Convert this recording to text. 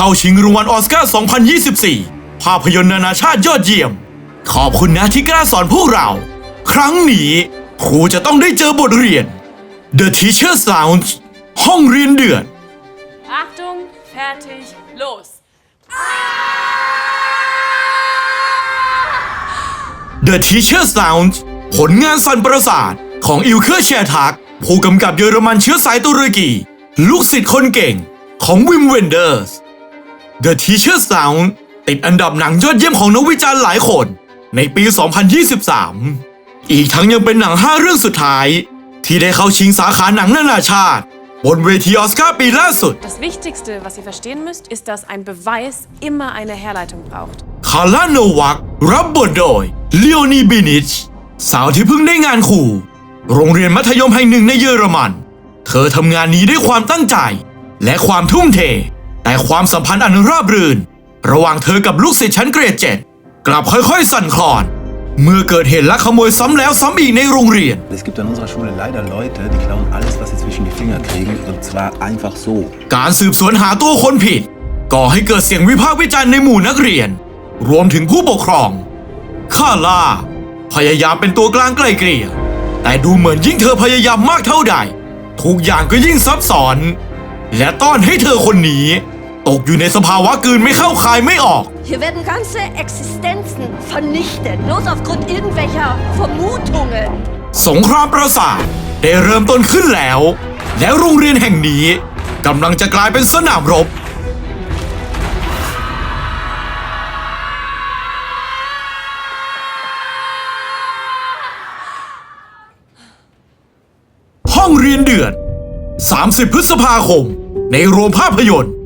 เข้าชิงรางวัลออสการ์ 2024 ภาพยนตร์นานาชาติยอดเยี่ยม ขอบคุณนะที่กล้าสอนพวกเรา ครั้งนี้ครูจะต้องได้เจอบทเรียน The Teacher's Lounge ห้องเรียนเดือด Achtung, fertig, los! The Teacher's Lounge ผลงานสันประสาทของอิลเคอร์เชียทัก ผู้กำกับเยอรมันเชื้อสายตุรกี ลูกศิษย์คนเก่งของวิมเวนเดอร์ส The Teacher's Lounge ติดอันดับหนังยอดเยี่ยมของนักวิจารณ์หลายคน ในปี 2023 อีกทั้งยังเป็นหนัง 5 เรื่องสุดท้าย ที่ได้เข้าชิงสาขาหนังนานาชาติ บนเวทีออสการ์ปีล่าสุด Das Wichtigste, was ihr verstehen müsst, ist, dass ein Beweis immer eine Herleitung braucht. คาร่าโนวักรับบทโดยเลโอนีบินิช สาวที่เพิ่งได้งานขู่โรงเรียนมัธยมแห่งหนึ่งในเยอรมัน เธอทำงานนี้ด้วยความตั้งใจ และความทุ่มเท แต่ความสัมพันธ์อันราบรื่น ระหว่างเธอกับลูกศิษย์ชั้นเกรดเจ็ดกลับค่อยๆ สั่นคลอน เมื่อเกิดเหตุลักขโมยซ้ำแล้วซ้ำอีกในโรงเรียน Es gibt an unserer Schule leider Leute, die klauen alles, was sie zwischen die Finger kriegen, und zwar einfach so. การสืบสวนหาตัวคนผิด ก่อให้เกิดเสียงวิพากษ์วิจารณ์ในหมู่นักเรียน รวมถึงผู้ปกครองข้าล่า พยายามเป็นตัวกลางไกลเกลี่ย แต่ดูเหมือนยิ่งเธอพยายามมากเท่าใด ทุกอย่างก็ยิ่งซับซ้อน และต้อนให้เธอคนนี้ ตกอยู่ในสภาวะกลืนไม่เข้าคายไม่ออก Hier werden ganze Existenzen vernichtet, bloß aufgrund irgendwelcher Vermutungen. สงครามประสาทได้เริ่มต้นขึ้นแล้ว แล้วโรงเรียนแห่งนี้กำลังจะกลายเป็นสนามรบ ห้องเรียนเดือด 30 พฤษภาคม ในโรงภาพยนตร์